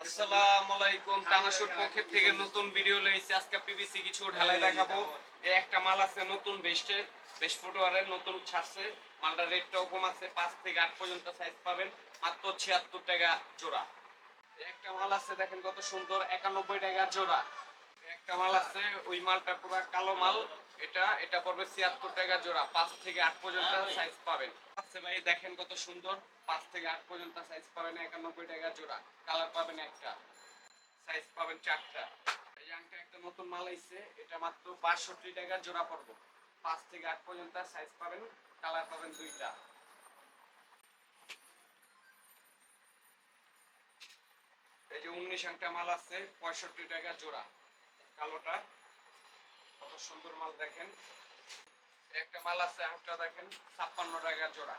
আসসালামু আলাইকুম। পক্ষের থেকে নতুন ভিডিও লইছি। আজকে পিভিসি কিছু ঢালাই দেখাবো। একটা মাল আছে নতুন বেস্টে। বেস্ট ফুটওয়ারের নতুন ছাড়ছে। মালটার রেটটাও কম আছে। পাঁচ থেকে আট পর্যন্ত সাইজ পাবেন। মাত্র ছিয়াত্তর টাকা জোড়া। একটা মাল আছে, দেখেন কত সুন্দর। একানব্বই টাকা জোড়া। একটা মাল আছে, ওই মালটা পুরো কালো মাল। এটা এটা পড়বে ছিয়াত্তর টাকা জোড়া। পাঁচ থেকে আট পর্যন্ত সাইজ পাবেন। আছে ভাই, দেখেন কত সুন্দর। পাঁচ থেকে আট পর্যন্ত সাইজ পাবেন, একানব্বই টাকা জোড়া। কালার পাবেন একটা। সাইজ পাবেন চারটা। এই একটা নতুন মাল আইছে। এটা মাত্র বাষট্টি টাকা জোড়া পড়ব। পাঁচ থেকে আট পর্যন্ত সাইজ পাবেন কালার পাবেন দুইটা। এই যে উনিশ আংটা মাল আছে, পঁয়ষট্টি টাকা জোড়া। কালোটা কত সুন্দর মাল দেখেন। একটা মাল আছে আংটা দেখেন, ছাপ্পান্ন টাকা জোড়া।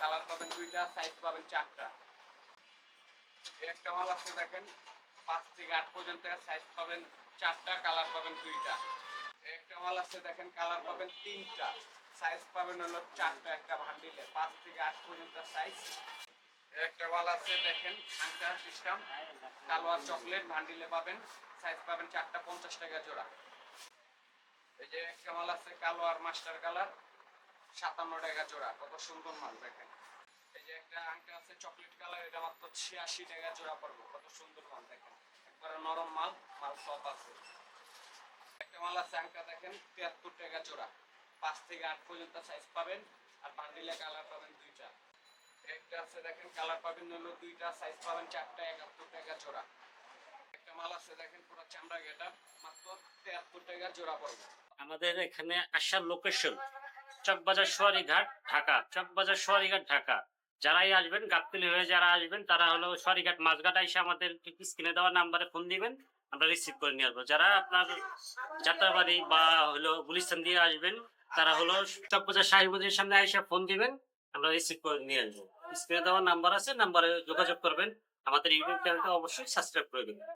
কালার পাবেন দুইটা সাইজ পাবেন চারটা। একটা মাল আছে দেখেন, পাঁচ থেকে আট পর্যন্ত সাইজ পাবেন চারটা, কালার পাবেন দুইটা। একটা মাল আছে দেখেন, কালার পাবেন তিনটা। সাইজ পাবেন হলো চারটা একটা ভান্ডিলে পাঁচ থেকে আট পর্যন্ত সাইজ একটা মাল আছে দেখেন আংটা সিস্টেম কালো আর চকলেট ভান্ডিলে পাবেন। সাইজ পাবেন চারটা, পঞ্চাশ টাকা জোড়া। এই যে একটা মাল আছে কালো আর মাস্টার কালার, সাতান্ন টাকা জোড়া, কত সুন্দর মাল দেখেন। এই যে একটা আংটা আছে চকলেট কালার, এটা মাত্র ছিয়াশি টাকা জোড়া পড়বে, কত সুন্দর মাল দেখেন। একবারে নরম মাল মাল সব আছে। একটা মাল আছে আংটা দেখেন, তিয়াত্তর টাকা জোড়া। পাঁচ থেকে আট পর্যন্ত সাইজ পাবেন, আর বান্ডিলে কালার পাবেন দুইটা। একটা আছে দেখেন, কালার পাবেন হলো দুইটা সাইজ পাবেন চারটা, একাত্তর টাকা জোড়া। আমাদের এখানে আসার লোকেশন চকবাজার সোয়ারি ঘাট ঢাকা। চকবাজার সোয়ারি ঘাট ঢাকা। যারাই আসবেন গাবতলি হয়ে যারা আসবেন, তারা হলো সোয়ারিঘাট মাঝঘাট এসে আমাদের স্ক্রিনে দেওয়া নাম্বারে ফোন দিবেন, আমরা রিসিভ করে নিয়ে আসব। যারা আপনার যাত্রাবাড়ি বা হলো গুলিস্তান দিয়ে আসবেন, তারা হলো চকবাজার শাহী মন্দিরের সামনে এসে ফোন দিবেন, আমরা রিসিভ করে নিয়ে আসব। স্ক্রিনে দেওয়া নাম্বার আছে নাম্বারে যোগাযোগ করবেন। আমাদের ইউটিউব চ্যানেলটা অবশ্যই সাবস্ক্রাইব করে দেবেন।